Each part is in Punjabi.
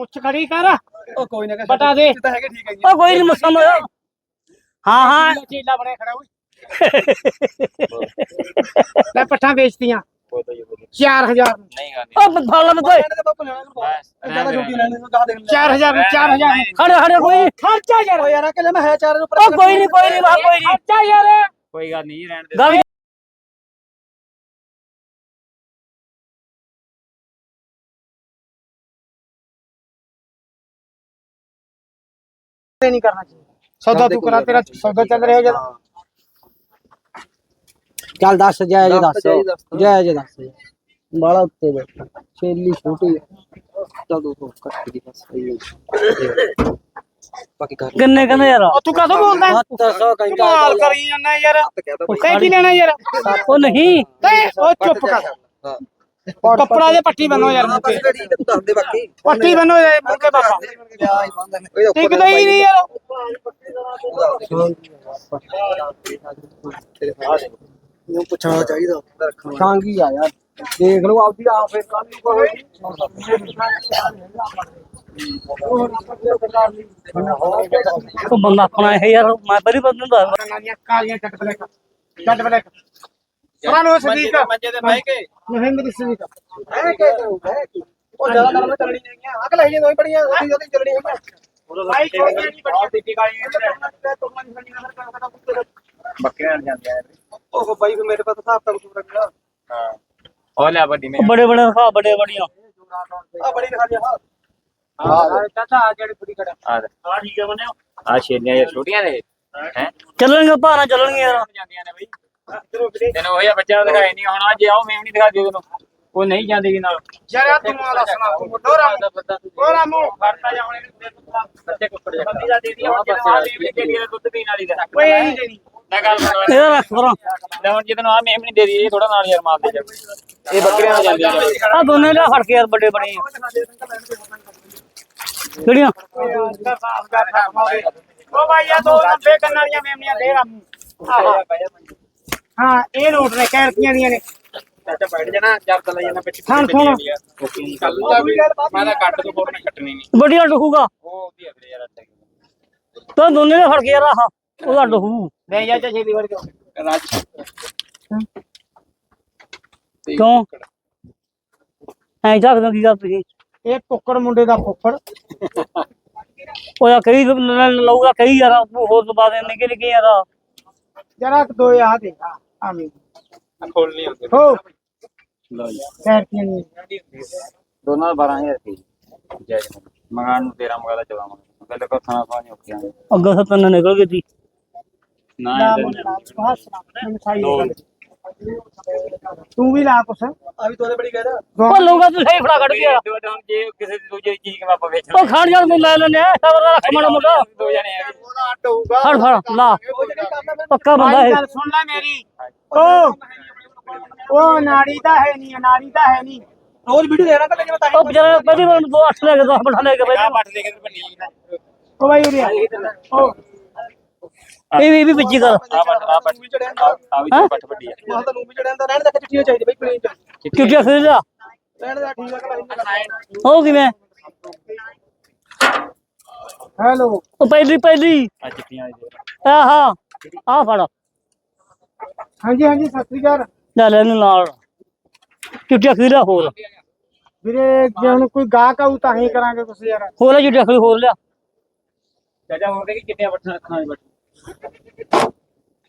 ਮੁੱਛ ਖੜੀ ਕਰ ਉਹ ਕੋਈ ਨਾ ਬਟਾ ਦੇ ਤਾਂ ਹੈਗੇ ਠੀਕ ਹੈ ਜੀ ਉਹ ਕੋਈ ਨਹੀਂ ਮੁੱਸਾ ਮਾਰੋ ਹਾਂ ਹਾਂ ਚੀਲਾ ਬਣਿਆ ਖੜਾ ਓਏ ਲੈ ਪੱਠਾਂ ਵੇਚਤੀਆਂ 4000 ਨੂੰ ਨਹੀਂ ਕਰਨੀ ਉਹ ਫਾਲਾ ਮੈਂ ਕੋਈ ਇਹਨਾਂ ਦੇ ਬਾਪੂ ਲੈਣਾ ਬਸ ਜ਼ਿਆਦਾ ਛੋਟੀ ਲੈਣੀ ਨੂੰ ਕਹਾ ਦੇ 4000 ਨੂੰ 4000 ਨੂੰ ਖੜੇ ਖੜੇ ਕੋਈ ਨੀ। ਖਰਚਾ ਯਾਰ ਓ ਯਾਰ ਆ ਕਿ ਮੈਂ ਹੈ ਚਾਰ ਦੇ ਉੱਪਰ ਉਹ ਕੋਈ ਨਹੀਂ ਕੋਈ ਨਹੀਂ ਵਾ ਕੋਈ ਨਹੀਂ ਖਰਚਾ ਯਾਰ ਕੋਈ ਗੱਲ ਨਹੀਂ ਰਹਿਣ ਦੇ ਗੱਲ ਇਹ ਨਹੀਂ ਕਰਨਾ ਚਾਹੀਦਾ ਸੌਦਾ ਤੂੰ ਕਰਾ ਤੇਰਾ ਸੌਦਾ ਚੱਲ ਰਿਹਾ ਜਦ ਚੱਲ ਦੱਸ ਜੈ ਜੀ ਦੱਸ ਦੱਸ ਜੈ ਜੀ ਦੱਸ। ਜੈ ਜੀ ਦੱਸ ਬਾਲਾ ਉੱਤੇ ਬੈਠਾ ਛੇਲੀ ਛੋਟੀ ਹੈ ਚੱਲ ਦੋ ਦੋ ਕੱਟ ਦੀ ਬਸ ਬਾਕੀ ਕਰ ਕਿੰਨੇ ਕਹਿੰਦੇ ਯਾਰ ਉਹ ਤੂੰ ਕਦੋਂ ਬੋਲਦਾ ਹੈ? 700 ਘੰਟਾ ਕਮਾਲ ਕਰੀ ਜਾਂਦਾ ਯਾਰ ਕੱਪੜਾ ਦੇ ਪੱਟੀ ਬੰਨੋ ਯਾਰ ਮੁੱਕੇ ਠੀਕ ਹੈ ਤੂੰ ਦੱਸ ਦੇ ਬਾਕੀ। ਪੱਟੀ ਬੰਨੋ ਯਾਰ ਮੁੱਕੇ ਬਾਬਾ। ਟਿਕਦਾ ਹੀ। ਨਹੀਂ ਯਾਰ। ਨੂੰ ਪੁੱਛਣਾ ਚਾਹੀਦਾ। ਰੱਖਣਾ ਖਾਂਗੀ ਆ ਯਾਰ। ਦੇਖ ਲਓ ਆਪਦੀ ਆ ਫਿਰ ਕੱਲ ਨੂੰ ਕੋਈ ਉਹ ਬੰਦਾ ਆਪਣਾ ਇਹ ਯਾਰ ਮੈਂ ਪਹਿਲੀ ਬੰਦ ਨੂੰ ਦੱਸ ਕਾਲੀਆਂ ਚੱਟ ਬਲੈਕ ਚੱਟ ਬਲੈਕ ਸਰਾਨੋ ਸਦੀਕ। ਮੰਜੇ ਤੇ ਬਹਿ ਕੇ। ਮਹਿੰਮਦ ਸਦੀਕ। ਹੈ ਕਿ ਹੈ ਕਿ। ਉਹ ਜ਼ਿਆਦਾ ਨਰਮ ਚੱਲਣੀ ਨਹੀਂ ਆ ਅਗਲੇ ਹੀ ਦੋਈ ਬੜੀਆਂ ਉਹਦੀ ਉਹਦੀ ਚੱਲਣੀ ਹੈ ਭਾਈ ਕੋਈ ਨਹੀਂ ਬੜੀ ਬੱਕਰੀਆਂ ਨਾਲ ਜਾਂਦੀਆਂ ਨੇ ਉਹ ਬਾਈ ਫਿਰ ਮੇਰੇ ਪਾਸ ਹਿਸਾਬ ਤੱਕ ਤੂੰ ਰੱਖਣਾ ਹਾਂ। ਉਹ ਲੈ ਵੱਡੀ ਮੈਂ ਬੜੇ ਬੜੇ ਹਾਂ ਬੜੇ ਬੜੀਆਂ। ਆ ਬੜੀ ਦਿਖਾ ਦੇ ਹਾਂ। ਹਾਂ। ਚਾਚਾ ਆ ਜਿਹੜੀ ਕੁੜੀ ਖੜਾ। ਆ ਆ ਠੀਕ ਹੈ ਬਣਿਆ ਆ ਛੇਲੀਆਂ ਜਾਂ ਛੋਟੀਆਂ ਨੇ। ਹੈ? ਚੱਲਣਗੇ ਭਾਰਾਂ ਚੱਲਣਗੇ ਯਾਰ। ਜਾਂਦੀਆਂ ਨੇ ਬਈ। ਤੈਨੂੰ ਉਹ ਬੱਚਾ ਦਿਖਾਈ ਨਹੀਂ ਹੁਣ ਜੇ ਆਓ ਮੇਵਣੀ ਦਿਖਾ ਦਿਓ ਤੈਨੂੰ। ਉਹ ਨਹੀਂ ਜਾਂਦੀ ਨਾਲ। ਯਾਰ ਆ ਤੂੰ ਆ ਦੱਸਣਾ ਦੋਰਾ ਦੋਰਾ ਮੂੰਹ ਫੜਤਾ ਜਾਂ ਹੁਣ ਇਹਨੂੰ ਬੱਚੇ ਕੁੱਪੜ ਜਾ ਬੰਦੀ ਦਾ ਦੇ ਦੀ ਹੁਣ ਜਦੋਂ ਆ ਮੇਵਣੀ ਦੇ ਦੀ ਦੁੱਧ ਪੀਣ ਵਾਲੀ ਦਾ। ਓਏ ਇਹ ਨਹੀਂ ਦੇਣੀ। ਨਾ ਗੱਲ ਸੁਣੋ। ਇਹਦਾ ਰੱਖ ਕਰਾਂ ਲੈ ਹੁਣ ਜਦੋਂ ਆ ਮੇਵਣੀ ਦੇ ਦੀ ਇਹ ਥੋੜਾ ਨਾਲ ਯਾਰ ਮਾਰ ਦੇ ਜਾ। ਇਹ ਬੱਕਰੀਆਂ ਨਾਲ ਜਾਂਦੀਆਂ ਨੇ ਆ ਦੋਨੇ ਲਿਆ ਫੜ ਕੇ ਯਾਰ ਵੱਡੇ ਬਣੇ ਕਿਹੜੀਆਂ? ਉਹ ਭਾਈ ਆ ਦੋ 90 ਕੰਨਾਂ ਵਾਲੀਆਂ ਮੇਮਣੀਆਂ ਦੇ ਰਾਮੂ। ਆਹ। ਹਾਂ ਇਹ ਨੋਟ ਨੇ ਕਹਿ ਰੁਪਈਆਂ ਦੀਆਂ ਨੇ। ਚਾਚਾ ਬੈਠ ਜਾਣਾ ਜਦ ਲੈ ਜਾਣਾ ਪਿੱਛੇ ਖਾਣ ਖੋਣਾ। ਕੱਲ ਦਾ ਵੀ ਮੈਂ ਤਾਂ ਕੱਟ ਤੋਂ ਹੋਰ ਕੱਟਣੀ ਨਹੀਂ। ਵੱਡੀਆਂ ਡੁੱਕੂਗਾ ਉਹ ਉਹਦੀ ਆ ਵੀਰੇ ਯਾਰ ਅੱਛਾ ਤਾਂ। ਦੋਨੇ ਫੜ ਕੇ ਯਾਰ ਆਹ ਉਹਦਾ ਡੁੱਕੂ ਲੈ ਜਾ ਚਾ ਛੇਲੀ ਵੜ ਕੇ ਰਾਜ। ਕਿਉਂ? ਐਂ ਝਾਕਦਾ ਕੀ ਗੱਲ ਤੁਸੀਂ? ਇਹ ਕੁੱਕੜ ਮੁੰਡੇ ਦਾ ਫੁੱਫੜ। ਉਹ ਯਾਰ ਕਈ ਲਊਗਾ ਕਈ ਯਾਰ ਹੋਰ ਤੋਂ ਬਾਅਦ ਨਿੱਕੇ ਨਿੱਕੇ ਯਾਰ। ਜਰਾ ਕੁ ਦੋ ਆ ਦੇ ਆਮੀ ਖੋਲ ਨਹੀਂ ਹੁੰਦੇ ਹੋ ਲਓ ਜੀ। ਰੁਪਈਆਂ ਦੀਆਂ ਦੋਨਾਂ ਦਾ 12000 ਰੁਪਏ। ਜੈ ਜੀ। ਮੰਗਾਣ ਨੂੰ 13 ਮੰਗਾ ਦਾ ਚਲਾਵਾਂਗੇ ਪਹਿਲੇ ਕੋ ਥਾਣਾ ਪਾਣੀ ਔਖਿਆ। ਨੇ ਅੱਗੇ ਸੇ ਤਿੰਨ ਨਿਕਲ ਗਈ ਸੀ ਨਾ ਇਹ ਸਾਈ ਤੂੰ ਵੀ ਲਾ ਕੁਛ। ਆ ਵੀ ਤੋਲੇ ਬੜੀ ਕਹਿਦਾ। ਉਹ ਲਊਗਾ ਤੂੰ ਸਹੀ ਫੜਾ ਕੱਢ ਯਾਰ ਦੋ ਦੋ ਜੇ ਕਿਸੇ ਦੀ ਦੂਜੇ ਚੀਜ਼ ਕਿ ਆਪਾਂ ਵੇਚਣ ਉਹ ਖਾਣ ਜਾਣ ਨੂੰ ਲੈ ਲੈਨੇ ਆ ਸਬਰ ਰੱਖ ਮਾੜਾ ਮੋਟਾ। ਦੋ ਜਣੇ ਆ ਉਹਦਾ ਅੱਟ ਹੋਊਗਾ ਫੜ ਫੜ ਲਾ। ਪੱਕਾ ਬੰਦਾ ਭਾਈ ਹੈ ਗੱਲ ਸੁਣ ਲੈ ਮੇਰੀ। ਉਹ ਉਹ ਨਾੜੀ ਤਾਂ ਹੈ ਨਹੀਂ ਨਾੜੀ ਤਾਂ ਹੈ ਨਹੀਂ। ਰੋਜ਼ ਵੀਡੀਓ ਦੇਣਾ ਤਾਂ ਜਿਵੇਂ ਤਾਂ ਉਹ ਵਿਚਾਰੇ ਪਹਿਲੀ ਵਾਰ ਦੋ ਅੱਠ ਲੈ ਕੇ ਦਸ ਬਠਾ ਲੈ ਕੇ ਬੈਠਾ ਪੱਟ ਦੇ ਕੇ ਬੰਨੀ ਉਹ ਭਾਈ ਉਰੇ ਆ। ਉਹ ਇਹ ਵੀ ਵੀ ਵਿੱਚੀ ਕਰ ਆ ਪੱਟ ਆ ਪੱਟ ਆ ਵੀ ਪੱਟ ਵੱਡੀ ਆ। ਮਾਹ ਤਾਂ ਨੂੰ ਵੀ ਚੜਿਆ ਰਹਿਣ ਦਾ ਚਿੱਠੀਆਂ ਚਾਹੀਦੀ ਬਈ ਪਲੇਨ ਚ ਕਿਉਂਕਿ ਖਰੀਦ ਰਹਿਣ ਦਾ ਠੀਕ ਹੈ ਹੋ ਕਿਵੇਂ? ਹੈਲੋ। ਉਹ ਪਹਿਲੀ ਪਹਿਲੀ। ਆ ਚਿੱਟੀਆਂ ਦੀ ਆਹਾ ਆ ਫੜ। ਹਾਂਜੀ ਹਾਂਜੀ ਸਤਿ ਸ੍ਰੀ ਅਕਾਲ। ਲੈ ਲੈ ਇਹਨੂੰ ਨਾਲ। ਚੁੱਟਿਆ ਖਰੀਦ ਹੋਰ। ਵੀਰੇ ਜੇ ਹੁਣ ਕੋਈ ਗਾਹਕ ਆਊ ਤਾਂ ਹੀ ਕਰਾਂਗੇ ਕੁਛ ਯਾਰ। ਹੋਰ ਲੈ ਚੁੱਟਿਆ ਖਰੀਦ ਹੋਰ ਲਿਆ। ਚਾਚਾ ਹੋਰ ਕਿ ਚਿੱਟੀਆਂ ਪੱਟਾਂ ਰੱਖਾਂ ਬੱਟ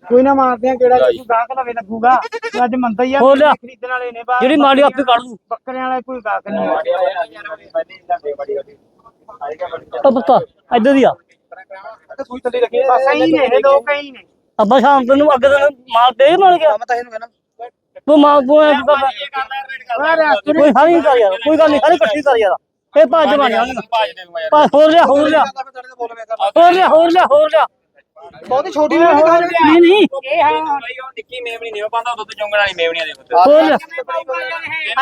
ਕੋਈ ਨਾ ਮਾਰਦੇ ਆ ਕਿਹੜਾ ਕੋਈ ਗਾਹਕ ਲਵੇ ਲੱਗੂਗਾ। ਤੇ ਅੱਜ ਮੰਦਾ ਹੀ ਆ ਹੋਰ ਲਿਆ। ਖਰੀਦਣ ਵਾਲੇ ਨੇ ਬਾਹਰ ਜਿਹੜੀ ਮਾੜੀ ਆਪੇ ਕੱਢ ਦੂ ਬੱਕਰਿਆਂ ਵਾਲੇ ਕੋਈ ਗਾਹਕ ਨਹੀਂ ਆ। ਉਹ ਪਤਾ ਇੱਧਰ ਦੀ ਆ। ਸੂਈ ਥੱਲੇ ਰੱਖੀ ਬਸ ਐਂ ਨੇ ਇਹ ਦੋ ਕਈ ਨੇ। ਅੱਬਾ ਸ਼ਾਮ ਤੈਨੂੰ ਅੱਗੇ ਤੈਨੂੰ ਮਾਲ ਦੇ ਮਾਰ ਗਿਆ। ਮੈਂ ਤਾਂ ਇਹਨੂੰ ਕਹਿਣਾ ਤੂੰ ਮਾਲ ਤੂੰ ਐਂ ਰਸਤੇ ਕੋਈ ਹਰੀ ਕਰ ਯਾਰ ਕੋਈ ਗੱਲ ਨਹੀਂ ਹਰੀ ਇਕੱਠੀ ਕਰ ਯਾਰ। ਇਹ ਭੱਜ ਬਣ ਜਾਣਗੇ ਭਾਜ ਹੋਰ ਲਿਆ ਹੋਰ ਲਿਆ। ਹੋਰ ਲਿਆ ਹੋਰ ਲਿਆ ਹੋਰ ਲਿਆ। ਬਹੁਤੀ ਛੋਟੀ ਵੀ ਨਹੀਂ ਕਹਾਂ ਨਹੀਂ ਨਹੀਂ। ਇਹ ਹਾਂ। ਭਾਈ ਉਹ ਨਿੱਕੀ ਮੇਵਣੀ ਨਹੀਂ ਉਹ ਪਾਉਂਦਾ ਦੁੱਧ ਚੁੰਗਣ ਵਾਲੀ ਮੇਵਣੀਆਂ ਦੇ ਪੁੱਤ। ਲਿਆ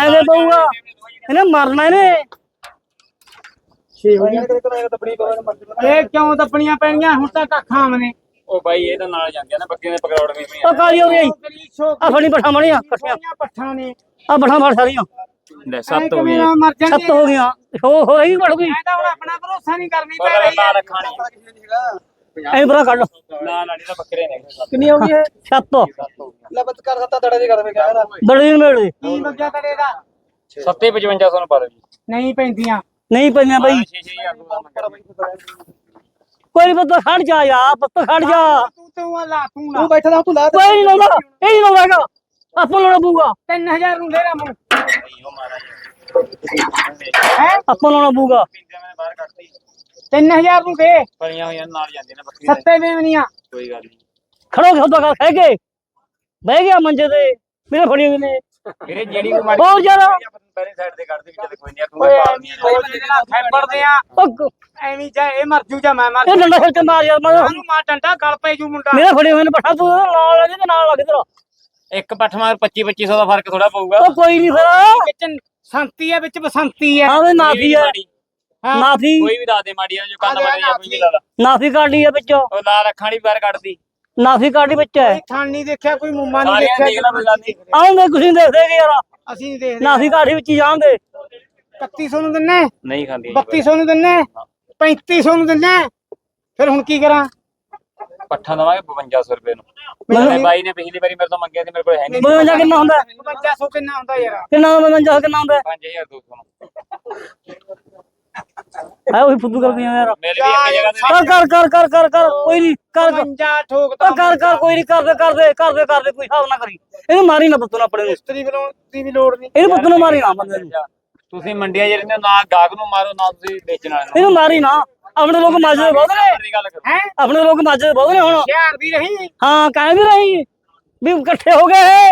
ਐਵੇਂ ਪਊਗਾ ਇਹਨੇ ਮਰਨਾ ਇਹਨੇ। ਛੇ ਹੋ ਮਰਜ਼ੀ ਇਹ ਕਿਉਂ ਦੱਪਣੀਆਂ ਪੈਣੀਆਂ? ਹੁਣ ਤਾਂ ਕੱਖਾਂ ਆਵਨੇ ਉਹ ਭਾਈ ਇਹ ਤਾਂ ਨਾਲ ਜਾਂਦੀਆਂ ਨਾ ਬੱਕਰੀਆਂ ਦੇ ਪਕੜੋੜ ਉਹ ਕਾਲੀ ਹੋ ਗਈ ਆ ਫੜੀ ਬਠਾ ਮਣੀਆਂ ਇਕੱਠੀਆਂ ਪੱਠਾਂ ਨੇ। ਆ ਬਠਾ ਫੜ ਸਾਰੀਆਂ। ਲੈ ਸੱਤ ਹੋ ਗਏ ਮੇਰਾ ਜਾਂਦੀ ਸੱਤ ਹੋ ਗਈਆਂ। ਹੋ ਹੋ ਰਹੀ ਵੜ ਗਈ। ਮੈਂ ਤਾਂ ਹੁਣ ਆਪਣਾ ਭਰੋਸਾ ਨਹੀਂ ਕਰਨੀ ਉਹ ਪੈ ਰਹੀ ਲਾ ਹੈ ਰੱਖਾਣੀ ਐਂ ਬਰਾ ਕੱਢ। ਲਾ ਲਾੜੀ ਤਾਂ ਬੱਕਰੇ ਨੇ ਕਿੰਨੀ ਹੋ ਗਈ ਇਹ? ਸੱਤ। ਲੈ ਬੱਤ ਕਰ ਸੱਤਾ ਤੜੇ ਦੇ ਕਰ ਵੇ ਕਹਿੰਦਾ ਬੜੀ ਮੇੜ ਦੇ ਕੀ ਬੱਜਾ ਤੜੇ ਦਾ? ਸੱਤੇ 55 ਨੂੰ ਪਾ ਜੀ। ਨਹੀਂ ਪੈਂਦੀਆਂ। ਨਹੀਂ ਪਈਆਂ ਬਈ। 6-6000 ਦਾ ਮੰਗਿਆ ਕੋਈ ਨਹੀਂ ਪਤਾ ਖੜ ਜਾ ਯਾਰ ਪੁੱਤ ਖੜ ਜਾ। ਤੂੰ ਤੂੰ ਲਾ ਤੂੰ ਲਾ। ਤੂੰ ਬੈਠਾ ਦਾ ਤੂੰ ਲਾ। ਦੇ। ਕੋਈ ਨਹੀਂ ਲਾਉਂਦਾ ਇਹ ਨਹੀਂ ਲਾਉਂਦਾ ਹੈਗਾ। ਆਪਾਂ ਲਾਉਣਾ ਪਊਗਾ। 3000 ਨੂੰ ਲੈ ਰਾ ਮੂੰ ਹੈ? ਆਪਾਂ ਲਾਉਣਾ ਪਊਗਾ। ਬਾਹਰ ਕੱਢਤੀ। 3000 ਨੂੰ ਦੇ ਪਰੀਆਂ ਹੋਈਆਂ ਨਾਲ ਜਾਂਦੀਆਂ ਨੇ ਬੱਕਰੀਆਂ। ਸੱਤੇ ਦੇਵਨੀਆਂ ਕੋਈ ਗੱਲ ਨਹੀਂ। ਖੜੋ ਕੇ ਹੁੰਦਾ ਕਰ ਖਹਿ ਕੇ। ਬਹਿ ਗਿਆ ਮੰਜੇ ਤੇ ਮੇਰੇ ਫੜੀ ਹੋਈ ਨੇ। ਵੀਰੇ ਜਿਹੜੀ ਕੋਈ ਮਾੜੀ ਹੋਰ ਜ਼ਿਆਦਾ। ਪਹਿਲੀ ਸਾਈਡ ਤੇ ਕੱਢ ਦੇ ਚੱਲ ਕੋਈ ਨਹੀਂ ਇਹਦੇ ਨਾਲ ਖੈਬੜਦੇ ਆ ਐਵੇਂ ਜਾ ਇਹ ਮਰ ਜੂ ਜਾਂ ਮੈਂ ਮਰ ਇਹ ਡੰਡਾ ਕੇ ਮਾਰ ਯਾਰ ਮੈਂ ਉਹਨੂੰ ਮਾਰ ਡੰਡਾ ਗਲ ਪੈ ਜੂ ਮੁੰਡਾ। ਮੇਰੇ ਫੜੀ ਹੋਏ ਨੇ ਪੱਠਾ ਤੂੰ ਇਹਦੇ ਨਾਲ ਲੱਗ ਤੇ ਨਾਲ ਲੱਗ ਤੇਰਾ। ਇੱਕ ਪੱਠ ਮਾਰ 25 2500 ਦਾ ਫ਼ਰਕ ਥੋੜਾ ਪਊਗਾ। ਕੋਈ ਨਹੀਂ ਫਿਰ। ਸੰਤੀ ਵਿੱਚ ਬਸੰਤੀ ਹਾਂ ਨਾਫੀ ਹੈ ਨਾਫੀ? ਕੋਈ ਵੀ ਦੱਸ ਦੇ ਮਾੜੀ ਆ ਜੋ ਕੰਨ ਆ ਮਾਰੀ ਜਾ ਆ ਕੋਈ ਵੀ ਲਾ ਲਾ। ਨਾਫੀ ਕਾਢੀ ਹੈ ਵਿੱਚੋਂ। ਉਹ ਲਾ ਰੱਖਾਂ ਵਾਲੀ ਬਾਹਰ ਕੱਢਦੀ। ਨਾਫੀ ਕਾਢੀ ਵਿੱਚ। ਹੈ ਥਣ ਨਹੀਂ ਦੇਖਿਆ ਕੋਈ ਮੁੰਮਾ ਨਹੀਂ ਸਾਰਿਆਂ ਦੇਖ ਲੈ ਦੇਖਿਆ। ਕੁਛ ਨਹੀਂ ਦੇਖਦੇ ਕਿ ਯਾਰ। ਅਸੀਂ ਨਹੀਂ ਦੇਖਦੇ। ਨਾਫੀ ਕਾਢੀ ਵਿੱਚ ਹੀ ਜਾਣਦੇ। 3100 ਨੂੰ ਦਿੰਨੇ? ਨਹੀਂ ਖਾਂਦੀ। 3200 ਨੂੰ ਦਿੰਨੇ? 3500 ਨੂੰ ਦਿੰਨੇ? ਫਿਰ ਹੁਣ ਕੀ ਕਰਾਂ? ਪੱਠਾ ਦਵਾਂਗੇ 5500 ਰੁਪਏ ਨੂੰ। ਮੈਂ ਬਾਈ ਨੇ ਪਿਛਲੀ ਵਾਰੀ ਮੇਰੇ ਤੋਂ ਮੰਗਿਆ ਸੀ ਮੇਰੇ ਕੋਲ ਹੈ ਨਹੀਂ ਬੰਦਾ ਕਿੰਨਾ ਹੁੰਦਾ? 5500 ਕਿੰਨਾ ਹੁੰਦਾ ਯਾਰ? ਕਿੰਨਾ ਦਾ ਬੰਦਾ ਕਿੰਨਾ ਹੁੰਦਾ? 5200 ਨੂੰ। ਹੈ ਉਹੀ ਫੁੱਦੂ ਕਰਦੀਆਂ ਯਾਰ। ਮਿਲ ਵੀ ਇੱਕ ਜਗ੍ਹਾ ਤੇ ਕਰ ਕਰ ਕਰ ਕਰ ਕਰ ਕਰ ਕੋਈ ਨਹੀਂ ਕਰ ਕਰ। 55 ਠੋਕਦਾ ਉਹ ਕਰ ਕਰ ਕੋਈ ਨਹੀਂ ਕਰਦੇ ਕਰਦੇ ਕਰਦੇ ਕਰਦੇ ਕੋਈ ਹਿਸਾਬ ਨਾ ਕਰੀ। ਇਹਨੂੰ ਮਾਰੀ ਨਾ ਪੁੱਤ ਨੂੰ ਆਪਣੇ ਨੂੰ। ਮਿਸਤਰੀ ਬਣਾਉਣ ਦੀ ਵੀ ਲੋੜ ਨਹੀਂ। ਇਹਨੂੰ ਪੁੱਤ ਨੂੰ ਮਾਰੀ ਨਾ ਬੰਦੇ ਨੂੰ। ਤੁਸੀਂ ਮੰਡੀਆਂ ਜਿਹੜੇ ਨੇ ਨਾ ਗਾਹਕ ਨੂੰ ਮਾਰੋ ਨਾ ਤੁਸੀਂ ਵੇਚਣ ਵਾਲੇ ਨੂੰ। ਇਹਨੂੰ ਮਾਰੀ ਨਾ। ਆਪਣੇ ਲੋਕ ਮੱਝਦੇ ਬਹੁਤ ਨੇ। ਦੀ ਗੱਲ ਕਰੋ। ਹੈ? ਆਪਣੇ ਲੋਕ ਮੱਝਦੇ ਬਹੁਤ ਨੇ ਹੁਣ। ਸ਼ਹਿਰ ਦੀ ਰਹੀ। ਹਾਂ ਕਹਿ ਵੀ ਰਹੀ। ਵੀ ਇਕੱਠੇ ਹੋ ਗਏ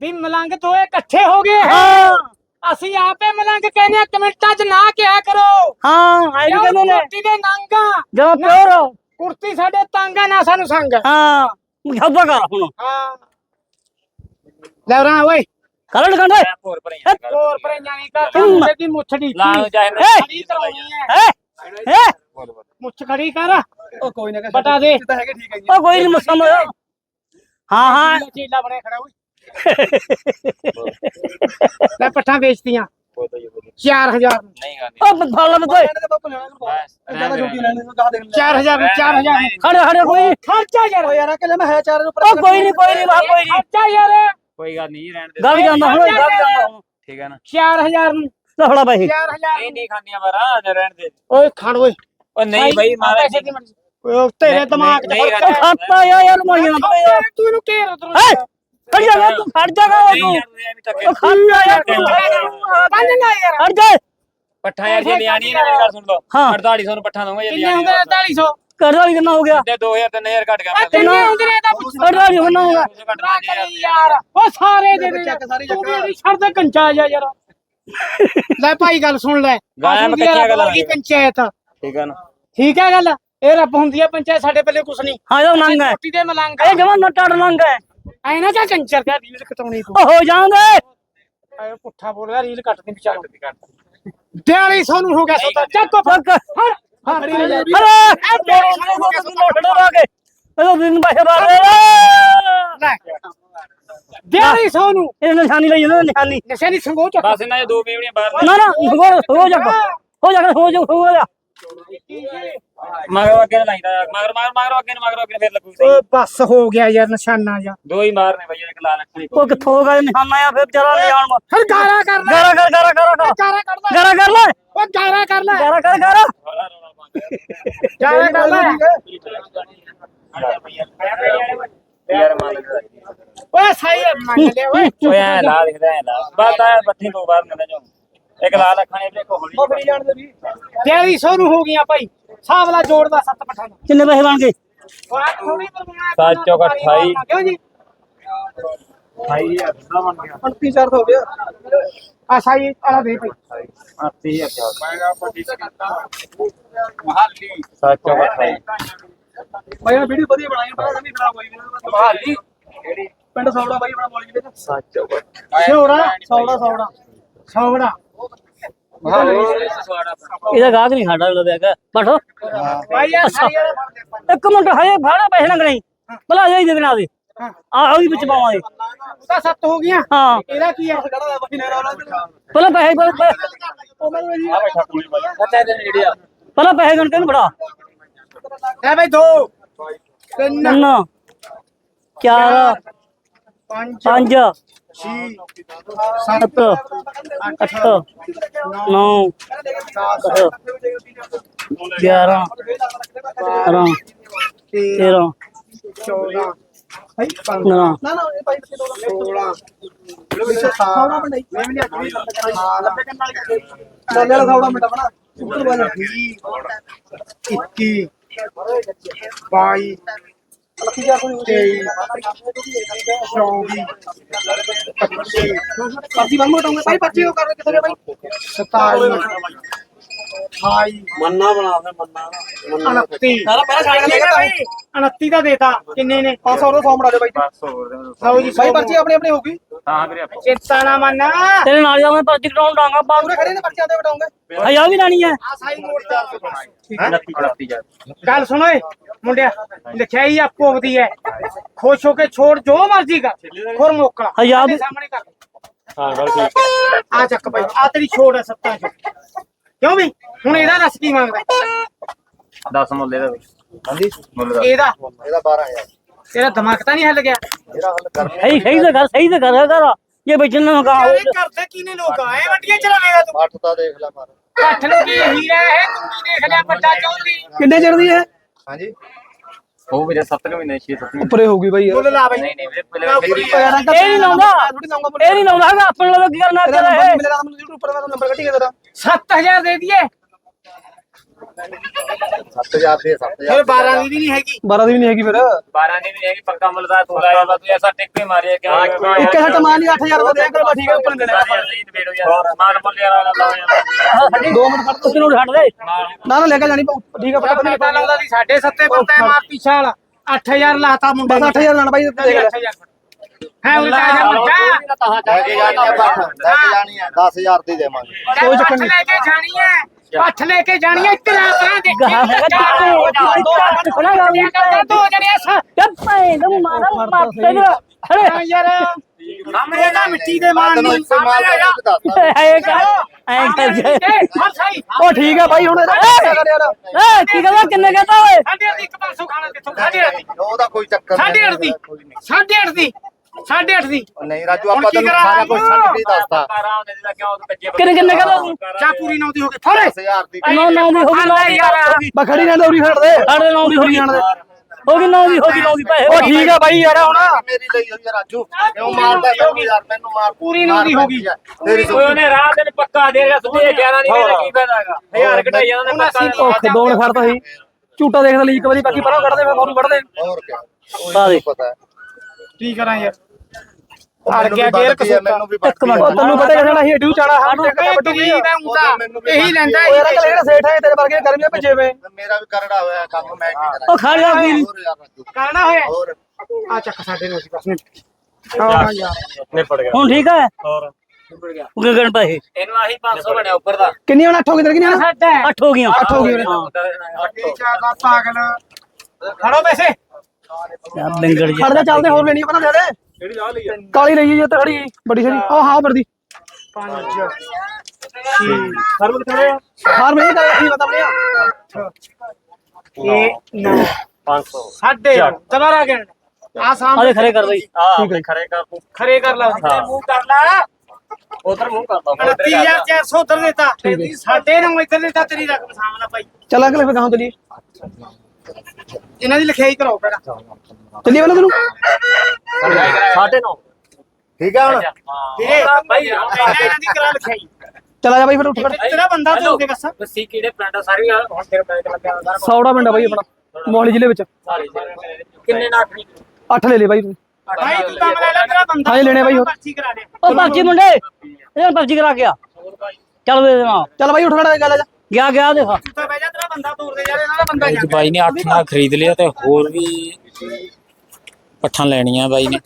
ਵੀ ਮਲੰਗ ਦੋਏ ਇਕੱਠੇ ਹੋ ਗਏ ਹਾਂ। ਅਸੀਂ ਆਪੇ ਮਲੰਗ ਕਹਿੰਦੇ ਆ ਕਮੈਂਟਾਂ 'ਚ ਨਾ ਕਿਹਾ ਕਰੋ। ਹਾਂ ਆਈ ਵੀ ਕਹਿੰਦੇ ਨੇ। ਕੁਰਤੀ ਦੇ ਨੰਗਾ। ਜਦੋਂ ਪਿਓਰ। ਕੁਰਤੀ ਸਾਡੇ ਤੰਗਾ ਨਾ ਸਾਨੂੰ ਸੰਗ। ਹਾਂ ਮੁਖਾਬਾ ਕਰ ਹੁਣ। ਹਾਂ। ਲੈ ਰਾਂ ਓਏ। ਕਰ ਲਗਾਂਦੇ ਮੈਂ ਹੋਰ ਕਰ ਹੋਰ ਪਰੇਆਂ ਨਹੀਂ ਕਰ ਮੁੰਡੇ ਦੀ ਮੁੱਛ ਦੀ ਲਾ ਨੂੰ ਖੜੀ ਕਰਾਉਣੀ ਹੈ। ਹੈ। ਮੁੱਛ ਖੜੀ ਕਰ। ਉਹ ਕੋਈ ਨਾ ਬਟਾ ਦੇ ਤਾਂ ਹੈਗੇ ਠੀਕ ਹੈ ਜੀ। ਉਹ ਕੋਈ ਨਹੀਂ ਮਸਾ ਮਾ ਹਾਂ ਹਾਂ। ਚੀਲਾ ਬਣੇ ਖੜਾ ਓਏ। ਲੈ ਪੱਠਾਂ ਵੇਚਤੀਆਂ। ਬੋਲ ਬੋਲ ਬੋਲ 4000 ਨੂੰ ਨਹੀਂ ਖਾਂਦੀ ਉਹ ਤਾਂ ਲੈਣਾ ਬਸ ਜ਼ਿਆਦਾ ਛੋਟੀ ਲੈਣੀ ਨੂੰ ਕਹਾ ਦੇ 4000 ਨੂੰ। 4000 ਨੂੰ ਖੜੇ ਖੜੇ ਕੋਈ। ਖਰਚਾ ਯਾਰ। ਓ ਯਾਰ ਆ ਕਿ ਮੈਂ ਹੈ ਚਾਰ ਨੂੰ ਉਹ ਕੋਈ ਨਹੀਂ ਕੋਈ ਨਹੀਂ ਵਾ ਕੋਈ ਨਹੀਂ ਖਰਚਾ ਯਾਰ। ਕੋਈ ਗੱਲ ਨਹੀਂ ਰਹਿਣ ਦੇ। ਗੱਲ ਜਾਂਦਾ ਹੁਣ ਗੱਲ ਜਾਂਦਾ ਠੀਕ ਹੈ ਨਾ। 4000 ਨੂੰ। ਲਫੜਾ ਪੈਸੇ। 4000 ਨਹੀਂ ਨਹੀਂ ਖਾਂਦੀਆਂ ਬਾਰਾ ਜੇ ਰਹਿਣ ਦੇ। ਓਏ ਖੜ ਓਏ। ਉਹ ਨਹੀਂ ਬਈ। ਓਏ ਉਹ ਤੇਰੇ ਦਿਮਾਗ 'ਚ ਨਹੀਂ, ਫ਼ਰਕ ਉਹ ਹੈ। ਖਾਤਾ ਯਾਰ ਯਾਰ ਤੂੰ ਇਹਨੂੰ ਘੇਰ ਉਧਰੋਂ। ਹੈ? ਖੜ ਜਾ ਯਾਰ ਤੂੰ ਖੜ ਜਾ ਗਾ ਨਹੀਂ ਤੂੰ। ਯਾਰ ਤੂੰ ਐਵੇਂ ਧੱਕੇ ਉਹ ਖੜ ਜਾ ਯਾਰ ਤੂੰ। ਬੰਨ ਨਾ ਯਾਰ। ਖੜ ਜਾ। ਪੱਠਾ ਯਾਰ ਜੇ ਲਿਆਣੀ ਹੈ ਮੇਰੀ ਗੱਲ ਸੁਣ ਲਓ। ਹਾਂ। 4800 ਨੂੰ ਪੱਠਾ ਦਊਂਗਾ ਜੇ ਕਿੰਨੇ ਲਿਆਣੀ ਹੁੰਦੇ 4400 ਕਰ ਵਾਲੀ ਕਿੰਨਾ ਹੋ ਗਿਆ? ਤੇ 2000 3000 ਘਟ ਗਿਆ ਆ ਮੈਂ ਕਿੰਨੇ ਹੁੰਦੇ ਨੇ ਇਹਦਾ ਪੁੱਛ। ਕਰ ਵਾਲੀ ਕਿੰਨਾ ਹੋ ਗਿਆ? ਨਾ ਕਰੀ ਯਾਰ ਉਹ ਸਾਰੇ ਦੇ ਦੇ ਚੱਕ ਸਾਰੀ ਤੂੰ ਚੱਕ। ਵੀ ਛੱਡ ਦੇ ਕੰਚਾ ਜਾ ਯਾਰ। ਲੈ ਭਾਈ ਗੱਲ ਸੁਣ ਲੈ। ਗਾਇਆਂ ਆਹ ਮੈਂ ਹੁੰਦੀ ਆ ਕੱਚੀਆਂ ਗੱਲਾਂ ਰੱਬ ਵਰਗੀ ਪੰਚਾਇਤ। ਠੀਕ ਹੈ ਨਾ। ਠੀਕ ਹੈ ਗੱਲ? ਇਹ ਰੱਬ ਹੁੰਦੀ ਹੈ ਪੰਚਾਇਤ ਸਾਡੇ ਪੱਲੇ ਕੁਛ ਨਹੀਂ। ਹਾਂ ਇਹ ਨੰਗ ਹੈ। ਰੋਟੀ ਦੇ ਮਲੰਗ ਇਹ ਜਮਾ ਨਟੜ ਨੰਗ ਹੈ। ਐ ਨਾ ਕਾ ਕੰਚਰ ਦਾ ਰੀਲ ਕਟਾਉਣੀ ਤੂੰ ਉਹ ਹੋ ਜਾਣਗੇ ਐ ਪੁੱਠਾ ਬੋਲ ਰਿਹਾ ਰੀਲ ਕੱਟ ਦੇ ਵਿਚਾਰ 4200 ਨੂੰ ਹੋ ਗਿਆ ਸੌਦਾ ਚੱਕੋ ਫੱਕ ਹਰ ਹਰ ਇਹ ਇਹ ਦਿਨ ਬਾਹਰ ਬਾਹਰ ਲੈ 4200 ਨੂੰ ਇਹ ਨਿਸ਼ਾਨੀ ਲਈ ਜਾਂਦਾ ਨਿਸ਼ਾਨੀ ਨਸ਼ੇ ਦੀ ਸੰਗੋ ਚੱਕ ਬਸ ਇਹਨਾਂ ਦੇ ਦੋ ਮੇਵਣੀਆਂ ਬਾਹਰ ਨਾ ਨਾ ਹੋ ਹੋ ਜਾ ਹੋ ਜਾ ਹੋ ਜਾ ਹੋ ਜਾ ਮਗਰ ਅੱਗੇ ਲਾਈਦਾ ਯਾਰ ਮਗਰ ਮਗਰ ਮਗਰ ਅੱਗੇ ਨੂੰ ਮਗਰ ਅੱਗੇ ਨੂੰ ਫਿਰ ਲੱਗੂ ਸਹੀ ਓ ਬਸ ਹੋ ਗਿਆ ਯਾਰ ਨਿਸ਼ਾਨਾ ਜਾ ਦੋ ਹੀ ਮਾਰਨੇ ਭਈਆ ਇੱਕ ਲਾ ਰੱਖਣੀ ਉਹ ਕਿੱਥੋਂ ਹੋ ਗਿਆ ਨਿਸ਼ਾਨਾ ਆ ਫਿਰ ਚਲਾ ਲੈ ਜਾਣ ਫਿਰ ਗਾਰਾ ਕਰ ਲੈ ਗਾਰਾ ਕਰ ਗਾਰਾ ਕਰ ਗਾਰਾ ਕਰ ਲੈ ਗਾਰਾ ਕਰ ਲੈ ਓ ਗਾਰਾ ਕਰ ਲੈ ਗਾਰਾ ਕਰ ਗਾਰਾ ਗਾਰਾ ਕਰ ਲੈ ਯਾਰ ਮੰਨ ਓਏ ਸਹੀ ਹੈ, ਮੰਨ ਲਿਆ ਓਏ ਓਏ ਐ ਲਾ ਦਿਖਦਾ ਐ ਲਾ ਬਾਤ ਆ ਬੱਠੀ ਤੋਂ ਬਾਹਰ ਨਿਕਲ ਜਾ ਇੱਕ ਲਾ ਰੱਖਣੇ ਤੇ ਕੋਹਲੀ ਉਹ ਫੜੀ ਜਾਣ ਦੇ ਵੀ। 4200 ਨੂੰ ਹੋ ਗਈਆਂ ਭਾਈ। ਸਾਵਲਾ ਜੋੜਦਾ ਸੱਤ ਪਠਾਂ। ਦਾ ਕਿੰਨੇ ਪੈਸੇ ਬਣ ਗਏ? ਥੋੜੀ ਬਰਮਾਇਆ ਸੱਤ ਚੌਕ ਅਠਾਈ। ਕਿਉਂ ਜੀ। ਭਾਈ ਯਾਰ ਦਾ ਬਣ ਗਿਆ। 35000 ਹੋ ਗਿਆ। ਆ ਸਾਈ ਆਲਾ ਦੇ ਭਾਈ। 80000 ਪਾਏਗਾ ਪੱਟੀ ਮਹਾਲੀ। ਸੱਤ ਚੌਕ ਅਠਾਈ। ਬਾਈ ਨੇ ਵੀਡੀਓ ਵਧੀਆ ਬਣਾਈ ਬੜਾ ਨਹੀਂ ਖਰਾਬ ਹੋਈ ਮਹਾਲੀ। ਪਿੰਡ ਸੌੜਾ ਬਾਈ ਬਣਾ ਬੋਲੀ ਦੇ ਸੱਤ ਚੌਕ ਸੌੜਾ ਸੌੜਾ ਸੌੜਾ। ਸਵਾੜਾ ਇਹਦਾ ਗਾਹਕ ਨਹੀਂ ਸਾਡਾ ਲੱਗਦਾ ਹੈਗਾ ਬੈਠੋ। ਭਾਈ ਇੱਕ ਮਿੰਟ ਹਜੇ ਫਾੜਾ ਪੈਸੇ ਲੰਗਣੇ ਭਲਾ ਜਾਈ ਦੇ ਬਣਾ ਦੇ ਆ ਉਹ ਵੀ ਵਿੱਚ ਪਾਵਾਂਗੇ। ਉਹਦਾ ਸੱਤ ਹੋ ਗਈਆਂ। ਹਾਂ। ਇਹਦਾ ਕੀ ਹੈ ਪਹਿਲਾਂ ਪੈਸੇ ਪਹਿਲਾਂ ਉਹ ਮੈਨੂੰ ਇਹੀ ਆ ਬੈਠਾ ਪੂਰੀ ਬਾਈ ਅੱਛਾ ਇਹਦੇ ਨੇੜੇ ਆ। ਪਹਿਲਾਂ ਪੈਸੇ ਗਣ ਕੇ ਨੂੰ ਫੜਾ। ਹੈ ਬਈ ਦੋ। ਤਿੰਨ। ਤਿੰਨ। ਚਾਰ। ਪੰਜ 6 7 8 9 10 11 12 13 14 ਭਾਈ 15 ਨਾ ਨਾ ਇਹ ਭਾਈ 16 ਸੌੜਾ ਪਿੰਡ ਮੈਂ ਵੀ ਅੱਜ ਵੀ ਨਾਲ ਸੌੜਾ ਪਿੰਡ ਬਣਾ ਉੱਤਰ ਵਾਲਾ 21 22 ਤੇ ਚੌਵੀ ਪੱਚੀ ਪਰਚੀ ਮੰਗੋ ਭਾਈ ਪਰਚੀ ਉਹ ਕਰ ਕਿਥੇ ਨੇ ਭਾਈ 27 ਸਤਾਈ ਅਠਾਈ। ਮੰਨਾ ਬਣਾ ਦੇ ਮੰਨਾ। ਉਨੱਤੀ ਸਾਰਾ ਪਹਿਲਾਂ ਛਾੜ ਕੇ ਲੈ ਗਿਆ ਭਾਈ। 29 ਦਾ ਦੇਤਾ। ਕਿੰਨੇ ਨੇ? 500 ਦਾ 100 ਬਣਾ ਦੇ ਭਾਈ 500 ਹੋਰ ਦੇ ਮੈਨੂੰ। ਲਓ ਜੀ ਭਾਈ ਪਰਚੀ ਆਪਣੀ ਆਪਣੀ ਹੋਊਗੀ ਹਾਂ ਵੀਰੇ ਆਪਾਂ। ਚਿੰਤਾ ਨਾ ਮੰਨ। ਆ ਤੇਰੇ ਨਾਲ ਜਾਵਾਂ ਪਰਚੀ ਕਟਾਉਣ ਡਾਂਗਾ ਪਾ ਪੂਰੇ ਖੜੇ ਨੇ ਪਰਚੀਆਂ ਦੇ ਵਟਾਉਂਗੇ ਹਜ਼ਾਰ ਵੀ ਲੈਣੀ ਹੈ। ਸਾਈ ਮੋੜ ਦਾ 29 29 ਜਾ ਗੱਲ ਸੁਣੋ ਏ ਮੁੰਡਿਆ। ਲਿਖਿਆ ਹੀ ਆਪੋ ਆਪਦੀ ਹੈ। ਖੁਸ਼ ਹੋ ਕੇ ਛੋੜ ਜੋ ਮਰਜ਼ੀ ਕਰ। ਖੁਰ ਮੋਕਲਾ ਹਜ਼ਾਰ ਸਾਹਮਣੇ ਕਰ। ਹਾਂ ਗੱਲ ਠੀਕ ਆ ਚੱਕ ਭਾਈ ਆ ਤੇਰੀ ਛੋੜ ਹੈ ਸੱਤਾਂ ਚ। ਕਿਉਂ ਵੀ? ਹੁਣ ਇਹਦਾ ਦੱਸ ਕੀ ਮੰਗਦਾ? 10 ਮੁੱਲ ਇਹਦਾ ਬਈ ਹਾਂਜੀ? ਮੁੱਲ ਦਾ। ਇਹਦਾ? ਇਹਦਾ 12000 ਤੇਰਾ ਦਿਮਾਗ ਤਾਂ ਨਹੀਂ ਹਿੱਲ ਗਿਆ? ਇਹਦਾ ਹੱਲ ਕਰ ਸਹੀ ਸਹੀ ਤਾਂ ਕਰ ਸਹੀ ਤਾਂ ਕਰ ਕਰ ਇਹ ਵੇਚਣ ਨੂੰ ਕਹਾ ਇਹ ਕਰਦੇ ਕੀ ਨੇ ਲੋਕ? ਐ ਵੱਡੀਆਂ ਚਲਾਵੇਂਗਾ ਤੂੰ। ਅੱਠ ਤਾਂ ਦੇਖ ਲੈ ਮਾਰ। ਕੱਠ ਨੂੰ ਕੀ ਹੀਰਾ ਹੈ ਤੂੰ ਵੀ ਦੇਖ ਲਿਆ ਵੱਡਾ ਚੌਧਰੀ ਕਿੰਨੇ ਚਿਰ ਦੀ ਹੈ? ਹਾਂਜੀ? ਉਹ ਵੀਰੇ 7 ਮਹੀਨੇ 6 7 ਮਹੀਨੇ। ਉੱਪਰੇ ਹੋਊਗੀ ਭਾਈ ਮੁੱਲ ਲਾ ਬਈ। ਨਹੀਂ ਨਹੀਂ ਵੀਰੇ ਪਹਿਲੇ ਇਹ ਨਹੀਂ ਲਾਉਂਦਾ। ਇਹ ਨਹੀਂ ਲਾਉਂਦਾ ਹੈਗਾ ਆਪਣੇ ਲੋਕ ਕੀ ਕਰਨਾ ਤੇਰਾ ਤੇਰਾ ਇਹ? ਮੈਨੂੰ YouTube ਪਰ ਨੰਬਰ ਕੱਢੀ ਤੇਰਾ। 7000 ਦੇ ਦਈਏ। 7000 ਦੇ 7000 ਫਿਰ 12 ਦੀ ਵੀ ਨਹੀਂ ਹੈਗੀ। 12 ਦੀ ਵੀ ਨਹੀਂ ਹੈਗੀ ਫਿਰ। 12 ਦੀ ਵੀ ਨਹੀਂ ਹੈਗੀ ਪੱਕਾ ਮੁੱਲ ਦਾ ਤੂੰ ਲਾਇਆ ਵਾ ਤੂੰ ਐਸਾ ਟਿੱਕੇ ਮਾਰਿਆ ਕਿਉਂ? ਇੱਕ ਹੱਟ ਮਾਰ ਲਈ 8000 ਦਾ ਦੇ ਕਰ ਠੀਕ ਹੈ ਉੱਪਰ ਦੇ ਦੇਣਾ ਮਾਰ ਮੁੱਲ ਯਾਰ ਵਾਲਾ ਯਾਰ ਦੋ ਮਿੰਟ ਖੜ ਉਸ ਨੂੰ ਛੱਡ ਦੇ। ਨਾ ਨਾ ਲੈ ਕੇ ਜਾਣੀ ਪਊ। ਠੀਕ ਹੈ ਪਤਾ ਪਤਾ ਪਤਾ ਲਾਉਂਦਾ ਸੀ 7.5 ਪਰਤਾ ਮਾਰ ਪਿਛਾ ਵਾਲਾ। 8000 ਲਾਤਾ ਮੁੰਡੇ ਬਸ 8000 ਲੈਣਾ ਭਾਈ ਦੇ ਦੇ। 8000 ਹੈ ਉਹ ਤਾਂ ਜਾ ਮੱਝਾ ਲੈ ਕੇ ਜਾਣੀ ਹੈ। ਪੱਠ ਲੈ ਕੇ ਜਾਣੀ ਹੈ 10000 ਦੀ ਦੇਵਾਂਗੇ। ਕੋਈ ਚੱਕਰ ਨਹੀਂ ਲੈ ਕੇ ਜਾਣੀ ਹੈ। ਪੱਠ ਲੈ ਕੇ ਜਾਣੀ ਹੈ ਇੱਕ ਰਾਤ ਨਾ ਦੇਖੀ ਗਾਹ ਹੈਗਾ ਦੋ ਖੜਾ ਕਰ ਦੋ ਜਣੇ ਸਾ ਕੱਪੇ ਨੂੰ ਮਾਰਾ ਮਾਪੇ ਨੂੰ ਖੜੇ ਹਾਂ ਯਾਰ। ਸਾਹਮਣੇ ਦਾ ਮਿੱਟੀ ਦੇ ਸਾਹਮਣੇ ਆ ਐ ਕਰ ਐ ਉਹ ਠੀਕ ਹੈ ਭਾਈ ਹੁਣ ਏ ਕੀ ਕਹਿੰਦਾ ਕਿੰਨੇ ਕਹਤਾ ਓਏ? ਸਾਡੇ ਦੀ ਇੱਕ ਪਾਸੋਂ ਖਾਣਾ ਕਿੱਥੋਂ? ਸਾਡੇ ਦੀ ਉਹਦਾ ਕੋਈ ਚੱਕਰ ਸਾਡੇ ਅੱਠ ਦੀ ਸਾਡੇ ਅੱਠ ਦੀ ਸਾਡੇ ਅੱਠ ਦੀ। ਨਹੀਂ ਰਾਜੂ ਹੁਣ ਆਪਾਂ ਕੀ ਤੈਨੂੰ ਕਰਾਂ? ਸਾਰਾ ਕੁਝ ਛੱਡ ਕੇ ਹੀ ਦੱਸਤਾ। 12 ਦੇ ਦਾ ਕਿਉਂ ਤੂੰ ਕੱਚੇ ਕਿੰਨੇ ਕਿੰਨੇ ਕਹਤਾ ਤੂੰ ਚਾ ਪੂਰੀ ਨੌ ਦੀ ਹੋ ਗਈ ਫੜੇ। 10000 ਦੀ। ਨੌ ਨੌ ਦੀ ਹੋ ਗਈ ਨੌ ਦੀ। ਬਾ ਖੜੀ ਰਹਿੰਦਾ ਉਰੀ ਖੜ ਦੇ। ਸਾਡੇ ਨੌ ਦੀ ਹੋ ਗਈ। ਹੋ ਗਈ ਨੌ ਦੀ ਹੋ ਗਈ ਨੌ ਦੀ। ਪੈਸੇ ਉਹ ਠੀਕ ਹੈ ਭਾਈ ਯਾਰ ਹੁਣ। ਮੇਰੀ ਲਈ ਹੋਈ ਹੈ ਰਾਜੂ। ਕਿਉਂ ਮਾਰਦਾ ਮੈਨੂੰ ਯਾਰ ਮੈਨੂੰ ਮਾਰ। ਪੂਰੀ ਨੌ ਦੀ ਹੋ ਗਈ। ਤੇਰੀ ਓਏ ਉਹਨੇ ਰਾਹ ਦਿਨ ਪੱਕਾ ਦੇ ਰਿਹਾ ਸੁਣੇ 11 ਦੀ ਮੇਰੇ ਕੀ ਫਾਇਦਾ ਹੈਗਾ? ਹਜ਼ਾਰ ਘਟਾਈ ਜਾਂਦਾ ਨੇ ਪੱਕਾ ਓਕੇ ਦੋ ਮਿੰਟ ਖੜਦਾ ਸੀ। ਝੂਟਾ ਦੇਖ ਲਈ ਇੱਕ ਵਾਰੀ ਬਾਕੀ ਪਰਾਂ ਕੱਢਦੇ ਫਿਰ ਤੁਹਾਨੂੰ ਕੱਢਦੇ। ਹੋਰ ਕੀ ਦੇ। ਪਤਾ ਹੈ। ਕੀ ਕਰਾਂ ਯਾਰ? ਅੜ ਗਿਆ ਗੇਰ ਕਸੂਤਾ। ਮੈਨੂੰ ਵੀ ਇੱਕ ਮਿੰਟ ਤੈਨੂੰ ਪਤਾ ਕਿਹੜਾ ਸੀ ਏਡੂ ਚਾੜਾ ਹਾਂ ਹੈ ਉਂਦਾ ਇਹੀ ਲੈਂਦਾ ਅਗਲੇ ਜਿਹੜਾ ਸੇਠ ਹੈ ਤੇਰੇ ਵਰਗੇ ਗਰਮੀਆਂ ਭੱਜੇ ਵੇ। ਮੇਰਾ ਵੀ ਕਰੜਾ ਹੋਇਆ ਕੰਮ ਮੈਂ ਕੀ ਕਰਾਂ? ਉਹ ਖੜ ਜਾ ਵੀਰ। ਹੋਰ ਯਾਰ ਰਾਜੂ। ਕਰਨਾ ਹੋਇਆ? ਆ ਚੱਕ ਸਾਡੇ ਨੂੰ ਅਸੀਂ ਬਸ। ਨੇ ਹਾਂ ਯਾਰ। ਨਿਪੜ ਗਿਆ। ਹੁਣ ਠੀਕ ਹੈ ਹੋਰ। ਉਹ ਗਗਨ ਪੈਸੇ ਇਹਨੂੰ ਆਹੀ 500 ਬਣਿਆ ਉੱਪਰ ਦਾ। ਕਿੰਨੀ ਹੁਣ? 8 ਹੋ ਗਈ ਤੇਰੇ ਕਿੰਨੀ ਹੁਣ? ਸਾਡਾ ਹੈ। ਅੱਠ ਹੋ ਗਈਆਂ ਅੱਠ ਹੋ ਗਈਆਂ ਇਹ ਜ਼ਿਆਦਾ ਪਾਗਲ। ਖੜੋ ਪੈਸੇ। ਯਾਰ ਡੰਗਰ ਜੀ। ਖੜ ਜਾ ਚੱਲਦੇ ਹੋਰ ਲੈਣੀ ਆਪਣਾ ਦੇ ਦੇ ਕਿਹੜੀ ਆ ਲਈ ਕਾਲੀ ਲਈ ਜੇ ਤੇ ਖੜੀ ਬੜੀ ਸਾਰੀ ਆ ਹਾਂ ਫਿਰਦੀ ਪੰਜ ਸਰਵ ਕਿੱਥੇ ਆ? ਹਾਰ ਨਹੀਂ ਕਰ ਕੀ ਪਤਾ ਬਣਿਆ। ਇਹ ਨੌ। 500 ਸਾਢੇ। ਦੁਬਾਰਾ ਗਿਣ ਆ ਸਾਹਮਣੇ ਖਰੇ ਕਰ ਬਈ ਆ ਖਰੇ ਕਰ ਤੂੰ ਖਰੇ ਕਰ ਲਾ। ਮੂੰਹ ਕਰ ਲਾ। ਉਧਰ ਮੂੰਹ ਕਰਦਾ 39400 ਉਧਰ ਦਿੱਤਾ। ਸਾਡੇ ਨੂੰ ਇੱਧਰ ਦਿੱਤਾ ਤੇਰੀ ਰਕਮ ਸਾਹਮਣਾ ਭਾਈ। ਚੱਲ ਅਗਲੇ ਫਿਰ ਕਹਾਂ ਚਲੀ ਇਹਨਾਂ ਦੀ ਲਿਖਾਈ ਕਰਾਓ ਪਹਿਲਾਂ। ਚੱਲੀ ਵਾਲਾ ਤੈਨੂੰ। ਸਾਢੇ 9 ਠੀਕ ਹੈ ਹੁਣ? ਵੀਰੇ ਭਾਈ ਇਹਨਾਂ ਦੀ ਕਰਾ ਲਿਖਾਈ ਚਲਾ ਜਾ ਬਾਈ ਫਿਰ ਉੱਠ ਖੜ। ਤੇਰਾ ਬੰਦਾ ਤੋਂ ਦੇ ਬਸ। ਤੁਸੀਂ ਕਿਹੜੇ ਪਿੰਡ ਸਾਰੀ ਹੁਣ ਤੇਰੇ ਬੈਗ ਲੱਗਿਆ ਹੁੰਦਾ ਸੌੜਾ ਪਿੰਡ ਆ ਬਾਈ ਆਪਣਾ ਮੋਹਾਲੀ ਜ਼ਿਲ੍ਹੇ ਵਿੱਚ। ਸਾਰੀ ਕਿੰਨੇ ਨਾ 8 ਲੈ ਲੈ ਬਾਈ ਤੂੰ। ਭਾਈ ਤੂੰ ਕੰਮ ਲੈ ਲੈ ਤੇਰਾ ਬੰਦਾ ਹਾਂ, ਲੈਣੇ ਬਾਈ ਹੋਰ। ਪਰਚੀ ਕਰਾ ਦੇ। ਉਹ ਪਰਚੀ ਮੁੰਡੇ ਇਹਨਾਂ ਪਰਚੀ ਕਰਾ ਗਿਆ ਚੱਲ ਵੇ ਦੇਣਾ ਚੱਲ ਬਾਈ ਉੱਠ ਖੜਾ ਗੱਲ ਆ ਜਾ। ਗਿਆ ਗਿਆ ਦੇਖ। ਤੂੰ ਤਾਂ ਬਹਿ ਜਾ ਤੇਰਾ ਬੰਦਾ ਤੋੜ ਦੇ ਯਾਰ ਇਹਨਾਂ ਦਾ ਬੰਦਾ ਇਹ ਬਾਈ ਨੇ 8 ਨਾਲ ਖਰੀਦ ਲਿਆ ਤੇ ਹੋਰ ਵੀ ਪੱਠਾਂ ਲੈਣੀਆਂ ਬਾਈ ਨੇ।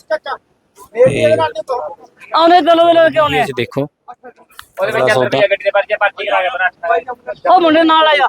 ਆਉਨੇ ਚਲੋ ਵੇ ਲੈ ਕੇ ਆਉਨੇ ਇਹ 'ਚ ਦੇਖੋ। ਉਹਦੇ ਵਿੱਚ ਚੱਲ ਗੱਡੀ ਦੇ ਪਰਚੇ ਪਰਚੀ ਕਰਾ ਕੇ ਬਣਾ ਉਹ ਮੁੰਡੇ ਨਾਲ ਆ ਜਾ